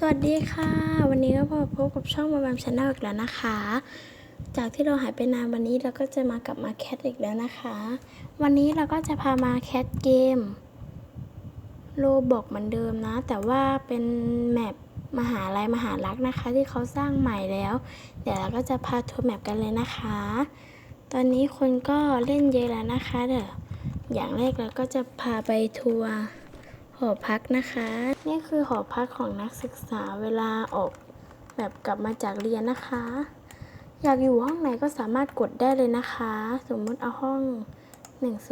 สวัสดีค่ะ วันนี้ก็พบพบกับช่องมาแบมชาแนลอีกแล้วนะคะ จากที่เราหายไปนานวันนี้เราก็จะมากลับมาแคทอีกแล้วนะคะ วันนี้เราก็จะพามาแคทเกมโลบอกเหมือนเดิมนะ แต่ว่าเป็นแมปมหาลัยมหาลักษณ์นะคะ ที่เขาสร้างใหม่แล้ว เดี๋ยวเราก็จะพาทัวร์แมปกันเลยนะคะ ตอนนี้คนก็เล่นเยอะแล้วนะคะเดี๋ยวอย่างแรกเราก็จะพาไปทัวร์ หอพักนะคะ นี่คือหอพักของนักศึกษาเวลาออกแบบกลับมาจากเรียนนะคะ อยากอยู่ห้องไหนก็สามารถกดได้เลยนะคะ สมมุติเอาห้อง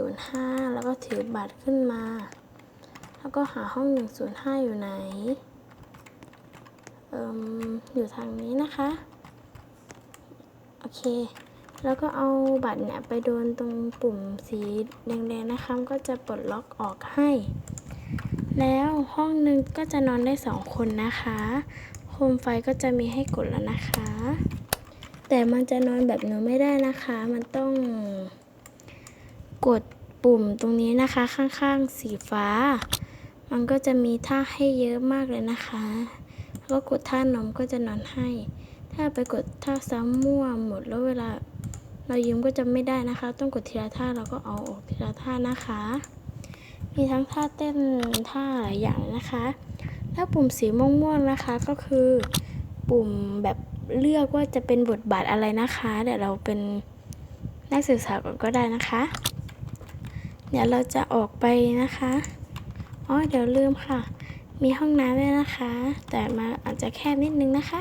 105 แล้วก็ถือบัตรขึ้นมา แล้วก็หาห้อง 105 อยู่ไหนเอ่มอยู่ทางนี้นะคะ โอเค แล้วก็เอาบัตรเนี่ยไปโดนตรงปุ่มสีแดงๆนะคะก็จะปลดล็อกออกให้ แล้วห้องหนึ่งก็จะนอนได้สองคนนะคะ โคมไฟก็จะมีให้กดแล้วนะคะ แต่มันจะนอนแบบหนูไม่ได้นะคะ มันต้องกดปุ่มตรงนี้นะคะข้างๆสีฟ้า มันก็จะมีท่าให้เยอะมากเลยนะคะแล้วก็กดท่านมก็จะนอนให้ ถ้าไปกดท่าซ้ำมั่วหมดแล้วเวลาเรายืมก็จะไม่ได้นะคะ ต้องกดทีละท่าแล้วก็เอาออกทีละท่านะคะ มีทั้งท่าเต้นท่าหลายอย่างนะคะถ้าปุ่มสีม่วงๆนะคะก็คือปุ่มแบบเลือกว่าจะเป็นบทบาทอะไรนะคะ เดี๋ยวเราเป็นนักศึกษาก่อนก็ได้นะคะ เดี๋ยวเราจะออกไปนะคะอ๋อเดี๋ยวลืมค่ะ มีห้องน้ำด้วยนะคะ แต่มาอาจจะแคบนิดนึงนะคะ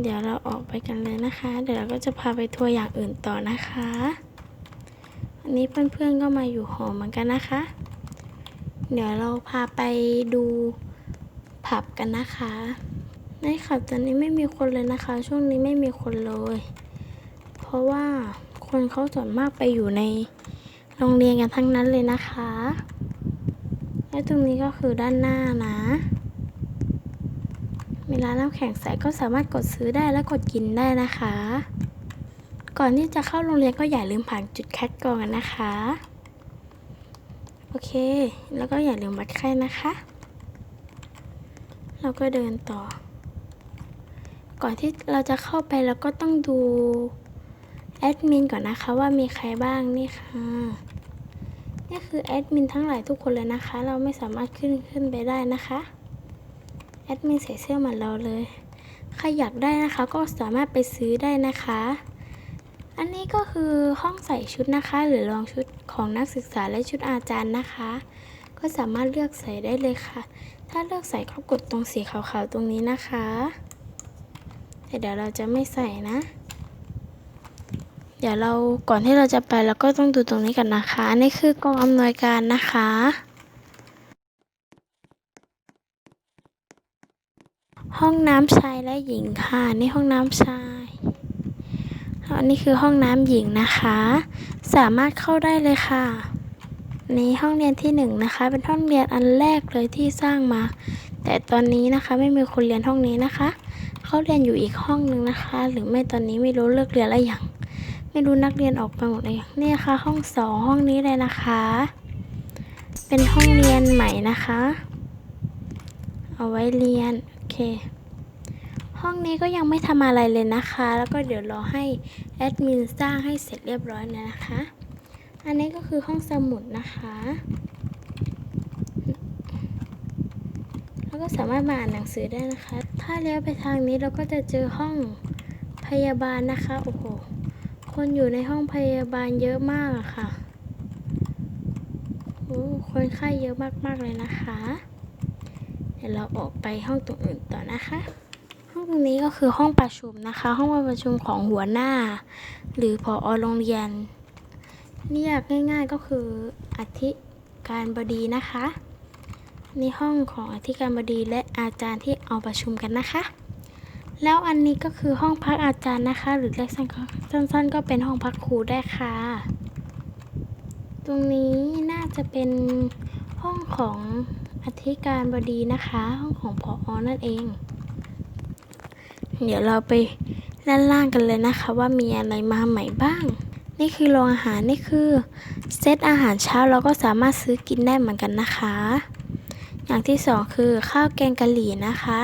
เดี๋ยวเราออกไปกันเลยนะคะ เดี๋ยวเราก็จะพาไปทัวร์อย่างอื่นต่อนะคะ นี้เพื่อนๆก็มาอยู่หอเหมือนกันนะคะ เดี๋ยวเราพาไปดูผับกันนะคะในขับตอนนี้ไม่มีคนเลยนะคะ ช่วงนี้ไม่มีคนเลย เพราะว่าคนเขาส่วนมากไปอยู่ในโรงเรียนกันทั้งนั้นเลยนะคะ และตรงนี้ก็คือด้านหน้านะมีร้านน้ำแข็งใสก็สามารถกดซื้อได้และกดกินได้นะคะ ก่อนที่จะเข้าโรงเรียนก็อย่าลืมผ่านจุดคัดกรองนนะคะ โอเค แล้วก็อย่าลืมวัดไข้นะคะ เราก็เดินต่อ ก่อนที่เราจะเข้าไปเราก็ต้องดูแอดมินก่อนนะคะว่ามีใครบ้างนี่ค่ะนี่คือแอดมินทั้งหลายทุกคนเลยนะคะ เราไม่สามารถขึ้นขึ้นไปได้นะคะแอดมินใส่เสื้อเหมือนเราเลย ใครอยากได้นะคะก็สามารถไปซื้อได้นะคะ อันนี้ก็คือห้องใส่ชุดนะคะ หรือรองชุดของนักศึกษาและชุดอาจารย์นะคะ ก็สามารถเลือกใส่ได้เลยค่ะ ถ้าเลือกใส่ก็กดตรงสีขาวๆตรงนี้นะคะแต่เดี๋ยวเราจะไม่ใส่นะ เดี๋ยวเราก่อนที่เราจะไปเราก็ต้องดูตรงนี้กันนะคะอันนี่คือกองอำนวยการนะคะห้องน้ำชายและหญิงค่ะ นี่ห้องน้ำชาย อันนี้คือห้องน้ำหญิงนะคะ สามารถเข้าได้เลยค่ะนี่ห้องเรียนที่หนึ่งนะคะ เป็นห้องเรียนอันแรกเลยที่สร้างมา แต่ตอนนี้นะคะไม่มีคนเรียนห้องนี้นะคะเขาเรียนอยู่อีกห้องหนึ่งนะคะ หรือไม่ตอนนี้ไม่รู้เลิกเรียนแล้วอย่างไม่รู้นักเรียนออกไปหมดเลยนี่ค่ะห้องสองห้องนี้เลยนะคะ เป็นห้องเรียนใหม่นะคะ เอาไว้เรียน โอเค ห้องนี้ก็ยังไม่ทำอะไรเลยนะคะ แล้วก็เดี๋ยวรอให้แอดมินสร้างให้เสร็จเรียบร้อยแล้วนะคะ อันนี้ก็คือห้องสมุดนะคะ แล้วก็สามารถมาอ่านหนังสือได้นะคะ ถ้าเลี้ยวไปทางนี้เราก็จะเจอห้องพยาบาลนะคะ โอ้โห คนอยู่ในห้องพยาบาลเยอะมากอะค่ะโอ้คนไข้เยอะมากๆเลยนะคะ เดี๋ยวเราออกไปห้องตรงอื่นต่อนะคะ นี้ก็คือห้องประชุมนะคะ ห้องประชุมของหัวหน้า หรือผอโรงเรียน เรียกง่าย ๆก็คืออธิการบดีนะคะนี่ห้องของอธิการบดีและอาจารย์ที่เอาประชุมกันนะคะ แล้วอันนี้ก็คือห้องพักอาจารย์นะคะ หรือเรียกสั้นๆ ก็เป็นห้องพักครูได้ค่ะ ตรงนี้น่าจะเป็นห้องของอธิการบดีนะคะ ห้องของผออนั่นเอง เดี๋ยวเราไปด้านล่างกันเลยนะคะ ว่ามีอะไรมาใหม่บ้าง นี่คือโรงอาหารนี่คือเซตอาหารเช้าเราก็สามารถซื้อกินได้เหมือนกันนะคะ อย่างที่สองคือข้าวแกงกะหรี่นะคะ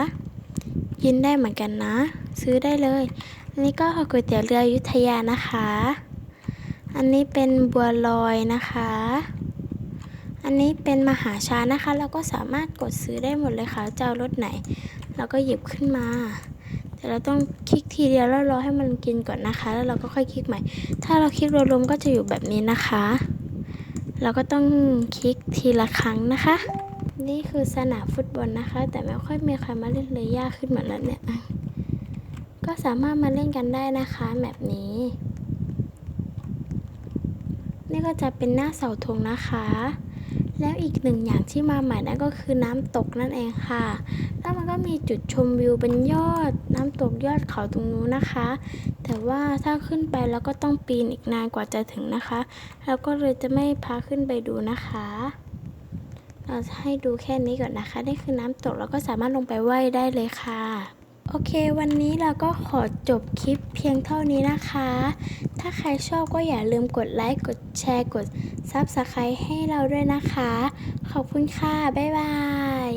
กินได้เหมือนกันนะ ซื้อได้เลยอันนี้ก็ก๋วยเตี๋ยวเรืออยุธยานะคะ อันนี้เป็นบัวลอยนะคะ อันนี้เป็นมหาชานะคะ เราก็สามารถกดซื้อได้หมดเลยค่ะจะเอารสไหน เราก็หยิบขึ้นมา แต่เราต้องคลิกทีเดียวแล้วรอให้มันกินก่อนนะคะ แล้วเราก็ค่อยคลิกใหม่ ถ้าเราคลิกรวมๆก็จะอยู่แบบนี้นะคะ เราก็ต้องคลิกทีละครั้งนะคะ นี่คือสนามฟุตบอลนะคะ แต่ไม่ค่อยมีใครมาเล่นเลยยากขึ้นเหมือนแล้วเนี่ยก็สามารถมาเล่นกันได้นะคะแบบนี้ นี่ก็จะเป็นหน้าเสาธงนะคะ แล้วอีกหนึ่งอย่างที่มาใหม่นั่นก็คือน้ำตกนั่นเองค่ะ แล้วมันก็มีจุดชมวิวเป็นยอดน้ำตกยอดเขาตรงนู้นนะคะ แต่ว่าถ้าขึ้นไปแล้วก็ต้องปีนอีกนานกว่าจะถึงนะคะแล้วก็เลยจะไม่พาขึ้นไปดูนะคะ เราจะให้ดูแค่นี้ก่อนนะคะ นี่คือน้ำตกเราก็สามารถลงไปว่ายได้เลยค่ะ โอเค วันนี้เราก็ขอจบคลิปเพียงเท่านี้นะคะ ถ้าใครชอบก็อย่าลืมกดไลค์ กดแชร์ กด Subscribe ให้เราด้วยนะคะ ขอบคุณค่ะ บ๊ายบาย